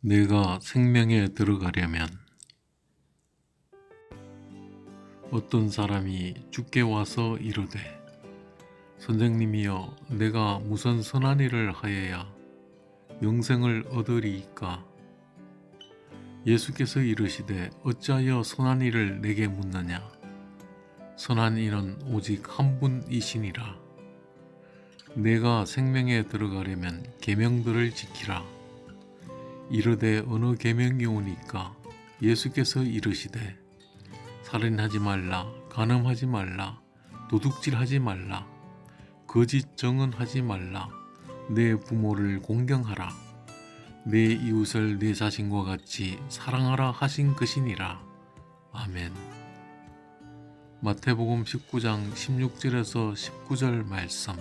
내가 생명에 들어가려면 어떤 사람이 주께 와서 이르되 선생님이여 내가 무슨 선한 일을 하여야 영생을 얻으리이까? 예수께서 이르시되 어찌하여 선한 일을 내게 묻느냐? 선한 일은 오직 한 분이시니라. 내가 생명에 들어가려면 계명들을 지키라 이르되 어느 계명이 오니까 예수께서 이르시되 살인하지 말라 간음하지 말라 도둑질하지 말라 거짓 정언하지 말라 내 부모를 공경하라. 내 이웃을 내 자신과 같이 사랑하라 하신 것이니라. 아멘. 마태복음 19장 16절에서 19절 말씀